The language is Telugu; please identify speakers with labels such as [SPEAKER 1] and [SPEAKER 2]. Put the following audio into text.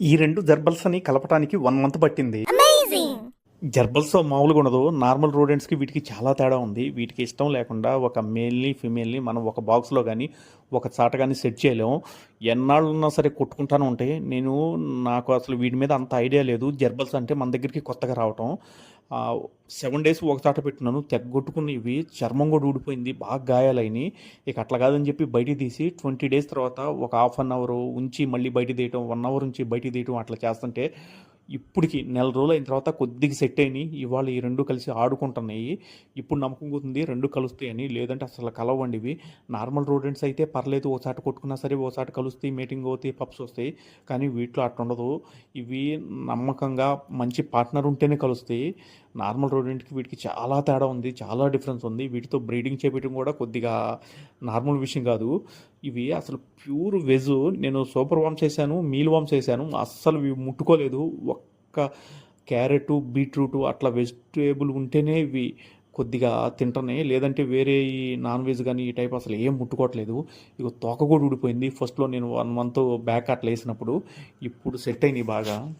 [SPEAKER 1] ఈ రెండు జర్బల్స్ అని కలపటానికి వన్ మంత్ పట్టింది. జర్బల్స్ మామూలుగా ఉండదు. నార్మల్ రోడెంట్స్కి వీటికి చాలా తేడా ఉంది. వీటికి ఇష్టం లేకుండా ఒక మేల్ని ఫిమేల్ని మనం ఒక బాక్స్లో కానీ ఒక చాట కానీ సెట్ చేయలేము. ఎన్నాళ్ళు ఉన్నా సరే కొట్టుకుంటాను ఉంటే నేను నాకు అసలు వీటి మీద అంత ఐడియా లేదు. జర్బల్స్ అంటే మన దగ్గరికి కొత్తగా రావటం. సెవెన్ డేస్ ఒక చాట పెట్టినాను. తెగ్గొట్టుకుని ఇవి చర్మం కూడా ఊడిపోయింది. బాగా గాయాలైనాయి. ఇక అట్లా కాదని చెప్పి బయటికి తీసి ట్వంటీ డేస్ తర్వాత ఒక హాఫ్ అన్ అవర్ ఉంచి మళ్ళీ బయట తీయటం వన్ అవర్ ఉంచి బయట తీయటం అట్లా చేస్తుంటే ఇప్పటికి నెల రోజులు అయిన తర్వాత కొద్దిగా సెట్ అయినాయి. ఇవాళ ఈ రెండు కలిసి ఆడుకుంటున్నాయి. ఇప్పుడు నమ్మకం పోతుంది రెండు కలుస్తాయని లేదంటే అసలు కలవండి ఇవి. నార్మల్ రోడెంట్స్ అయితే పర్లేదు ఓసారి కొట్టుకున్నా సరే ఓసారి కలుస్తాయి మీటింగ్ అవుతాయి పప్స్ వస్తాయి. కానీ వీటిలో అట్లా ఉండదు ఇవి నమ్మకంగా మంచి పార్ట్నర్ ఉంటేనే కలుస్తాయి. నార్మల్ రోడెంట్కి వీటికి చాలా తేడా ఉంది చాలా డిఫరెన్స్ ఉంది. వీటితో బ్రీడింగ్ చేపించడం కూడా కొద్దిగా నార్మల్ విషయం కాదు. ఇవి అసలు ప్యూర్ వెజ్. నేను సూపర్ వామ్స్ చేశాను మీల్ వామ్స్ చేశాను. అస్సలు ఇవి ముట్టుకోలేదు. ఒక్క క్యారెట్ బీట్రూట్ అట్లా వెజిటేబుల్ ఉంటేనే ఇవి కొద్దిగా తింటనే. లేదంటే వేరే ఈ నాన్ వెజ్ కానీ ఈ టైప్ అసలు ఏం ముట్టుకోవట్లేదు. ఇక తోక కూడా ఊడిపోయింది. ఫస్ట్లో నేను వన్ మంత్ బ్యాక్ అట్లా వేసినప్పుడు. ఇప్పుడు సెట్ అయినాయి బాగా.